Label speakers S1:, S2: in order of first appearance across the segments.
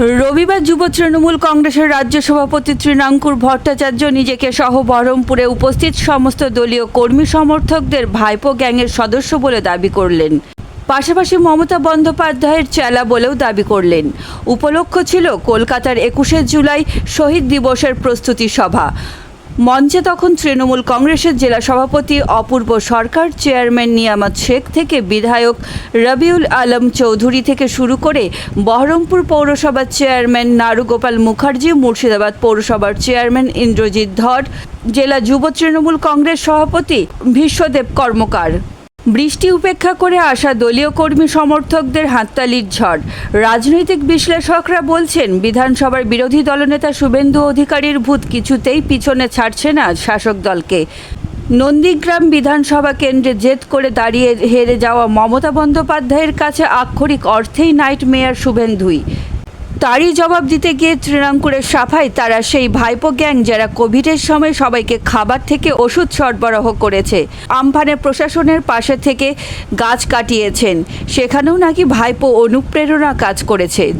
S1: রবিবার যুব তৃণমূল কংগ্রেসের রাজ্য সভাপতি তৃণাঙ্কুর ভট্টাচার্য নিজেকে সহ বহরমপুরে উপস্থিত সমস্ত দলীয় কর্মী সমর্থকদের ভাইপো গ্যাংয়ের সদস্য বলে দাবি করলেন। পাশাপাশি মমতা বন্দ্যোপাধ্যায়ের চেলা বলেও দাবি করলেন। উপলক্ষ ছিল কলকাতার একুশে জুলাই শহীদ দিবসের প্রস্তুতি সভা। মঞ্চে তখন তৃণমূল কংগ্রেসের জেলা সভাপতি, অপূর্ব সরকার, চেয়ারম্যান নিয়ামত শেখ থেকে বিধায়ক রবিউল আলম চৌধুরী থেকে শুরু করে বহরমপুর পৌরসভার চেয়ারম্যান নারুগোপাল মুখার্জি, মুর্শিদাবাদ পৌরসভার চেয়ারম্যান ইন্দ্রজিৎ ধর, জেলা যুব তৃণমূল কংগ্রেস সভাপতি বিশ্বদেব কর্মকার। বৃষ্টি উপেক্ষা করে আসা দলীয় কর্মী সমর্থকদের হাততালির ঝড়। রাজনৈতিক বিশ্লেষকরা বলছেন, বিধানসভার বিরোধী দলনেতা শুভেন্দু অধিকারীর ভূত কিছুতেই পিছনে ছাড়ছে না শাসক দলকে। নন্দীগ্রাম বিধানসভা কেন্দ্রে জেদ করে দাঁড়িয়ে হেরে যাওয়া মমতা বন্দ্যোপাধ্যায়ের কাছে আক্ষরিক অর্থেই নাইট মেয়ার শুভেন্দুই। তারই জবাব দিতে গিয়ে তৃণাঙ্কুরের সাফাই, তারা সেই ভাইপো গ্যাং যারা কোভিডের সময় সবাইকে খাবার থেকে ওষুধ সরবরাহ করেছে আমফানে প্রশাসনের পাশে থেকে গাছ কাটিয়েছেন। সেখানেও নাকি ভাইপো অনুপ্রেরণা কাজ করেছে।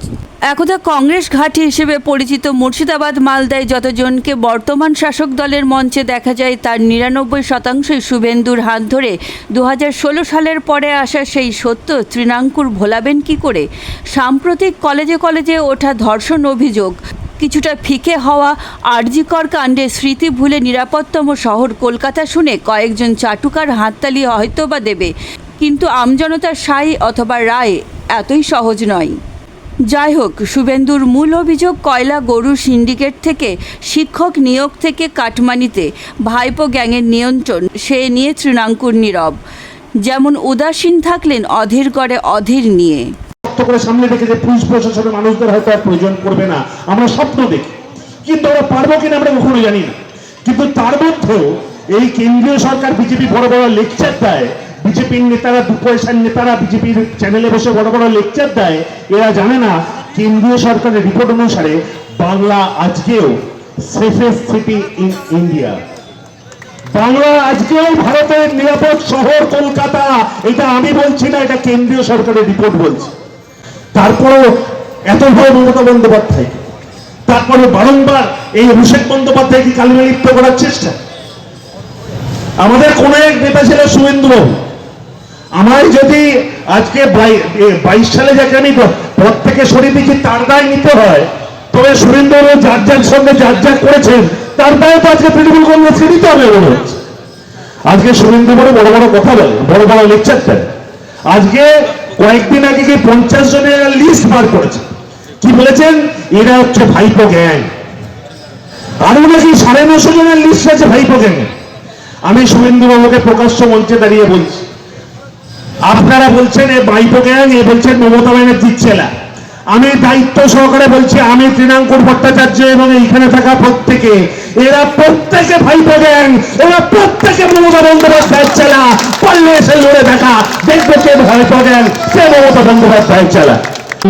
S1: একদা কংগ্রেস ঘাঁটি হিসেবে পরিচিত মুর্শিদাবাদ, মালদায় যতজনকে বর্তমান শাসক দলের মঞ্চে দেখা যায়, তার নিরানব্বই শতাংশই শুভেন্দুর হাত ধরে দু হাজার ষোলো সালের পরে আসা সেই সত্য তৃণাঙ্কুর ভোলাবেন কি করে? সাম্প্রতিক কলেজে কলেজে ওঠা ধর্ষণ অভিযোগ, কিছুটা ফিকে হওয়া আরজিকর কাণ্ডে স্মৃতি ভুলে নিরাপত্তম শহর কলকাতা শুনে কয়েকজন চাটুকার হাততালি হয়তো বা দেবে, কিন্তু আমজনতার সাই অথবা রায় এতই সহজ নয়। যাই হোক শুভেন্দুর মূল অভিযোগ কয়লা গরু সিন্ডিকেট থেকে, শিক্ষক নিয়োগ থেকে কাটমানিতে, ভাইপো গ্যাংয়ের নিয়ন্ত্রণ, সে নিয়ে তৃণাঙ্কুর নীরব। যেমন উদাসীন থাকলেন অধীর করে অধীর নিয়ে।
S2: করে সামনে রেখে যে পুলিশ প্রশাসনের মানুষদের হয়তো আর প্রয়োজন পড়বে না, আমরা স্বপ্ন দেখি। কিন্তু আমরা পারব কিনা আমরা কখনো জানি না। কিন্তু তার মধ্যেও এই কেন্দ্রীয় সরকার বিজেপি বড় বড় লেকচার দেয় বিজেপির নেতারা, দু পয়সার নেতারা বিজেপির চ্যানেলে বসে বড় বড় লেকচার দেয়, এরা জানে না কেন্দ্রীয় সরকারের রিপোর্ট অনুসারে বাংলা আজকেও safest city in India Bangla আজকেও ভারতের নিরাপদ শহর কলকাতা, এটা আমি বলছি না, এটা কেন্দ্রীয় সরকারের রিপোর্ট বলছে। তারপরেও এত ভয় মমতা বন্দ্যোপাধ্যায়, তারপরে বারংবার এই অভিষেক বন্দ্যোপাধ্যায়কে কালিমা লিপ্ত করার চেষ্টা। আমাদের কোন এক নেতা ছিল শুভেন্দু আমায় যদি আজকে বাই- বাইশ সালে যাকে আমি প- পদ থেকে সরিয়ে দিচ্ছি, তার দায় নিতে হয়, তবে সুরেন্দ্র বাবু যার যার সঙ্গে যার যা করেছেন, তার দায় তো আজকে তৃণমূল কংগ্রেসকে নিতে হবে মনে হচ্ছে। আজকে সুরেন্দ্র বড় বড় কথা বলে, বড় বড় লেকচার দেয় আজকে কয়েকদিন আগে কি পঞ্চাশ জনের লিস্ট বার করেছে। কি বলেছেন? এরা হচ্ছে ভাইপো গ্যাং। আরও নাকি সাড়ে নশো জনের লিস্ট আছে ভাইপো গ্যাং আমি শুভেন্দু বাবুকে প্রকাশ্য মঞ্চে দাঁড়িয়ে বলছি। আপনারা বলছেন এ বাইপো গ্যাং, এ বলছেন মমতা ব্যানার্জির ছেলা আমি দায়িত্ব সহকারে বলছি, আমি তৃণাঙ্কুর ভট্টাচার্য এবং এইখানে থাকা প্রত্যেকে, এরা প্রত্যেকে ভাই গ্যাং, এরা প্রত্যেকে মমতা বন্দ্যোপাধ্যায়ের চেলা। পাল্লে এসে লড়ে দেখা, দেখবে কে ভাইপো গ্যাং সে মমতা বন্দ্যোপাধ্যায়ের চেলা।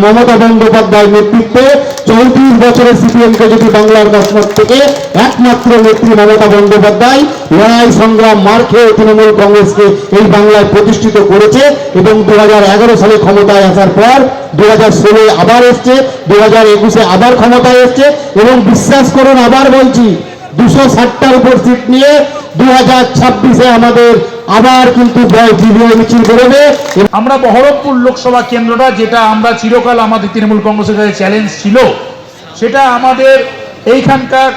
S3: মমতা বন্দ্যোপাধ্যায়ের নেতৃত্বে চৌত্রিশ বছরের সিপিএমকে যদি বাংলার দশমত থেকে একমাত্র নেত্রী মমতা বন্দ্যোপাধ্যায় লড়াই, সংগ্রাম, মার খেয়ে তৃণমূল কংগ্রেসকে এই বাংলায় প্রতিষ্ঠিত করেছে এবং দু হাজার এগারো সালে ক্ষমতায় আসার পর দু হাজার ষোলোয় আবার এসছে দু হাজার একুশে আবার ক্ষমতায় এসছে এবং বিশ্বাস করুন, আবার বলছি, দুশো ষাটটার উপর সিট নিয়ে দু হাজার ছাব্বিশে আমাদের আবার কিন্তু মিছিল বেরোবে
S4: আমরা বহরমপুর লোকসভা কেন্দ্রটা, যেটা আমরা চিরকাল আমাদের তৃণমূল কংগ্রেসের কাছে চ্যালেঞ্জ ছিল, সেটা আমাদের এইখানকার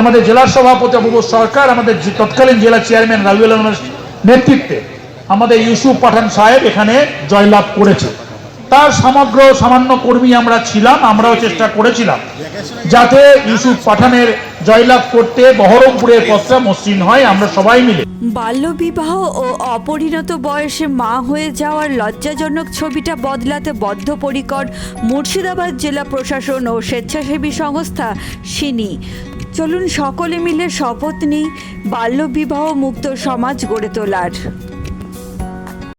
S4: আমাদের জেলার সভাপতি অপূর্ব সরকার, আমাদের তৎকালীন জেলা চেয়ারম্যান রাবিউল নেতৃত্বে আমাদের ইউসুফ পাঠান সাহেব এখানে জয়লাভ করেছে। তার সমগ্র সামান্য কর্মী আমরা ছিলাম, আমরাও চেষ্টা করেছিলাম। যাতে ইউসুফ পাঠানের জয়লাভ করতে বহরমপুরের পথটা মসৃণ হয়, আমরা সবাই মিলে।
S1: বাল্যবিবাহ ও অপরিণত বয়সে মা হয়ে যাওয়ার লজ্জাজনক ছবিটা বদলাতে বদ্ধপরিকর মুর্শিদাবাদ জেলা প্রশাসন ও স্বেচ্ছাসেবী সংস্থা সিনি। চলুন সকলে মিলে শপথ নিই বাল্যবিবাহ মুক্ত সমাজ গড়ে তোলার।